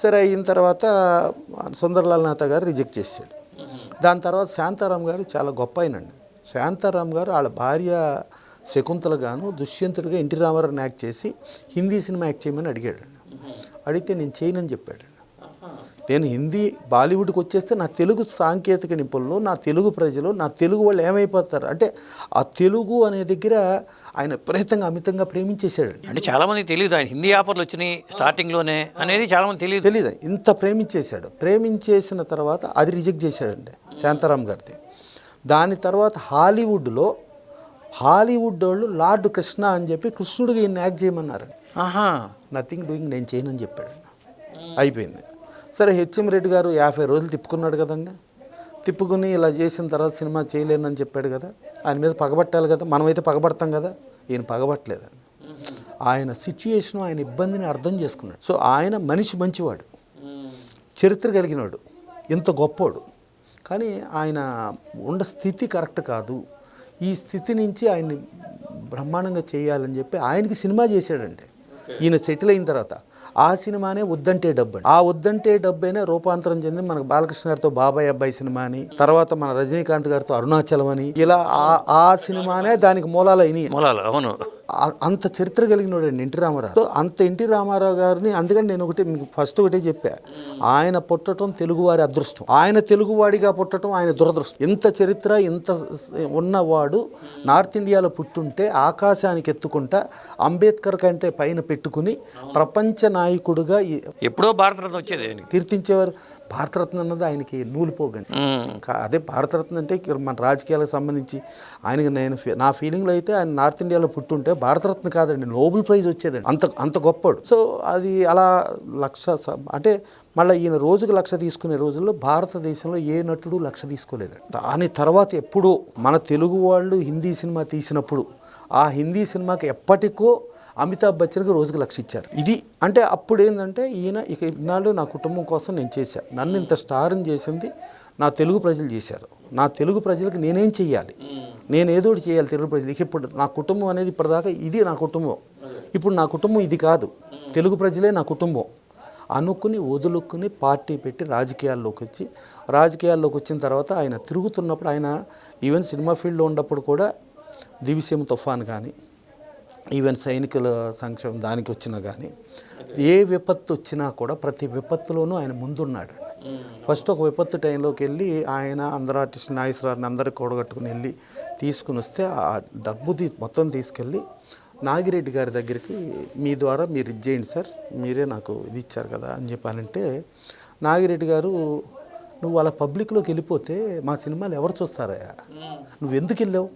సరే అయిన తర్వాత సుందరలాల్ నాథ గారు రిజెక్ట్ చేశాడు. దాని తర్వాత శాంతారాం గారు చాలా గొప్ప అయినండి శాంతారాం గారు వాళ్ళ భార్య శకుంతల గాను దుష్యంతుడిగా ఎన్టీ రామారావుని యాక్ట్ చేసి హిందీ సినిమా యాక్ట్ చేయమని అడిగాడు అడిగితే నేను చేయనని చెప్పాడు. నేను హిందీ బాలీవుడ్కి వచ్చేస్తే నా తెలుగు సాంకేతిక నిపుణులు నా తెలుగు ప్రజలు నా తెలుగు వాళ్ళు ఏమైపోతారు? అంటే ఆ తెలుగు అనే దగ్గర ఆయన విపరీతంగా అమితంగా ప్రేమించేశాడు అంటే చాలా మందికి తెలియదు ఆయన హిందీ ఆఫర్లు వచ్చినాయి స్టార్టింగ్లోనే అనేది చాలా మంది తెలియదు తెలీదు. ఇంత ప్రేమించేశాడు. ప్రేమించేసిన తర్వాత అది రిజెక్ట్ చేశాడండి శాంతారాం గారిది. దాని తర్వాత హాలీవుడ్లో హాలీవుడ్ వాళ్ళు లార్డ్ కృష్ణ అని చెప్పి కృష్ణుడిగా ఈయన యాక్ట్ చేయమన్నారు ఆహా. నథింగ్ డూయింగ్ నేను చేయనని చెప్పాడు అయిపోయింది. సరే హెచ్ఎం రెడ్డి గారు యాభై రోజులు తిప్పుకున్నాడు కదండి. తిప్పుకుని ఇలా చేసిన తర్వాత సినిమా చేయలేనని చెప్పాడు కదా. ఆయన మీద పగబట్టాలి కదా. మనమైతే పగబడతాం కదా. ఈయన పగబట్టలేదండి. ఆయన సిచ్యుయేషన్ ఆయన ఇబ్బందిని అర్థం చేసుకున్నాడు. సో ఆయన మనిషి మంచివాడు. చరిత్ర కలిగినవాడు ఇంత గొప్పోడు. కానీ ఆయన ఉండ స్థితి కరెక్ట్ కాదు. ఈ స్థితి నుంచి ఆయన్ని బ్రహ్మాండంగా చేయాలని చెప్పి ఆయనకి సినిమా చేశాడండి ఈయన సెటిల్ అయిన తర్వాత ఆ సినిమానే వద్దంటే డబ్బు ఆ వద్దంటే డబ్బైనే రూపాంతరం చెంది మనకు బాలకృష్ణ గారితో బాబాయ్ అబ్బాయి సినిమా అని తర్వాత మన రజనీకాంత్ గారితో అరుణాచలం అని ఇలా ఆ- ఆ సినిమానే దానికి మూలాలు అయినాయి. మూలాలు అవును. అంత చరిత్ర కలిగినోడు అండి ఎన్టీ రామారావు. సో అంత ఎన్టీ రామారావు గారిని అందుకని నేను ఒకటి మీకు ఫస్ట్ ఒకటే చెప్పా. ఆయన పుట్టడం తెలుగువారి అదృష్టం. ఆయన తెలుగువాడిగా పుట్టడం ఆయన దురదృష్టం. ఇంత చరిత్ర ఇంత ఉన్నవాడు నార్త్ ఇండియాలో పుట్టుంటే ఆకాశానికి ఎత్తుకుంటా అంబేద్కర్ కంటే పైన పెట్టుకుని ప్రపంచ నాయకుడిగా ఎప్పుడో భారతరత్న వచ్చేది కీర్తించేవారు. భారతరత్న అన్నది ఆయనకి నూలిపోగండి. అదే భారతరత్న అంటే మన రాజకీయాలకు సంబంధించి ఆయనకి నేను నా ఫీలింగ్లో అయితే ఆయన నార్త్ ఇండియాలో పుట్టుంటే భారతరత్న కాదండి నోబెల్ ప్రైజ్ వచ్చేదండి. అంత అంత గొప్పడు సో అది అలా లక్ష అంటే మళ్ళీ ఈయన రోజుకు లక్ష తీసుకునే రోజుల్లో భారతదేశంలో ఏ నటుడు లక్ష తీసుకోలేదు. దాని తర్వాత ఎప్పుడో మన తెలుగు వాళ్ళు హిందీ సినిమా తీసినప్పుడు ఆ హిందీ సినిమాకి ఎప్పటికో అమితాబ్ బచ్చన్కి రోజుకి లక్ష ఇచ్చారు. ఇది అంటే అప్పుడు ఏంటంటే ఈయన ఇక ఇన్నాళ్ళు నా కుటుంబం కోసం నేను చేశాను నన్ను ఇంత స్టార్ని చేసింది నా తెలుగు ప్రజలు చేశారు. నా తెలుగు ప్రజలకు నేనేం చెయ్యాలి? నేను ఏదో ఒకటి చేయాలి తెలుగు ప్రజలకి. ఇప్పుడు నా కుటుంబం అనేది ఇప్పటిదాకా ఇది నా కుటుంబం. ఇప్పుడు నా కుటుంబం ఇది కాదు. తెలుగు ప్రజలే నా కుటుంబం. అనుకుని వదులుకుని పార్టీ పెట్టి రాజకీయాల్లోకి వచ్చి రాజకీయాల్లోకి వచ్చిన తర్వాత ఆయన తిరుగుతున్నప్పుడు ఆయన ఈవెన్ సినిమా ఫీల్డ్లో ఉన్నప్పుడు కూడా దివిసీమ తుఫాన్ కానీ ఈవెన్ సైనికుల సంక్షేమం దానికి వచ్చినా కానీ ఏ విపత్తు వచ్చినా కూడా ప్రతి విపత్తులోనూ ఆయన ముందున్నాడు. ఫస్ట్ ఒక విపత్తు టైంలోకి వెళ్ళి ఆయన అందరు ఆర్టిస్ట్ నాయసరాన్ని అందరికి కూడగట్టుకుని వెళ్ళి తీసుకుని వస్తే ఆ డబ్బు మొత్తం తీసుకెళ్ళి నాగిరెడ్డి గారి దగ్గరికి మీ ద్వారా మీరు ఇది చేయండి సార్ మీరే నాకు ఇది ఇచ్చారు కదా అని చెప్పానంటే నాగిరెడ్డి గారు నువ్వు అలా పబ్లిక్లోకి వెళ్ళిపోతే మా సినిమాలు ఎవరు చూస్తారయ్యా? నువ్వు ఎందుకు వెళ్ళావు?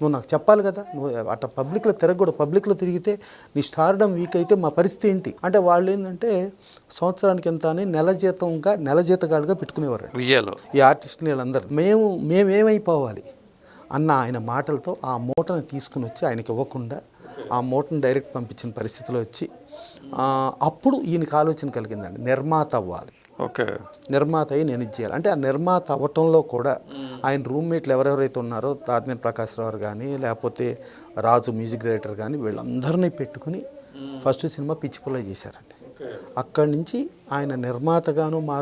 నువ్వు నాకు చెప్పాలి కదా నువ్వు అట్లా పబ్లిక్లో తిరగకూడదు పబ్లిక్లో తిరిగితే నీ స్టార్డమ్ వీక్ అయితే మా పరిస్థితి ఏంటి? అంటే వాళ్ళు ఏంటంటే సంవత్సరానికి ఎంత అని నెల జీతంగా నెల జీతగాలుగా పెట్టుకునేవారు విజయాలు. ఈ ఆర్టిస్ట్ని వీళ్ళందరూ. మేము మేమేమైపోవాలి? అన్న ఆయన మాటలతో ఆ మూటను తీసుకుని వచ్చి ఆయనకి ఇవ్వకుండా ఆ మూటను డైరెక్ట్ పంపించిన పరిస్థితిలో వచ్చి అప్పుడు ఈయనకి ఆలోచన కలిగిందండి. నిర్మాత అవ్వాలి. ఓకే. నిర్మాత అయి నేను ఇది చేయాలి. అంటే ఆ నిర్మాత అవ్వటంలో కూడా ఆయన రూమ్మేట్లు ఎవరెవరైతే ఉన్నారో తాతినేని ప్రకాష్ రావు కానీ లేకపోతే రాజు మ్యూజిక్ డైరెక్టర్ కానీ వీళ్ళందరినీ పెట్టుకుని ఫస్ట్ సినిమా పిచ్చి పుల్ల చేశారండి. అక్కడి నుంచి ఆయన నిర్మాతగాను మారు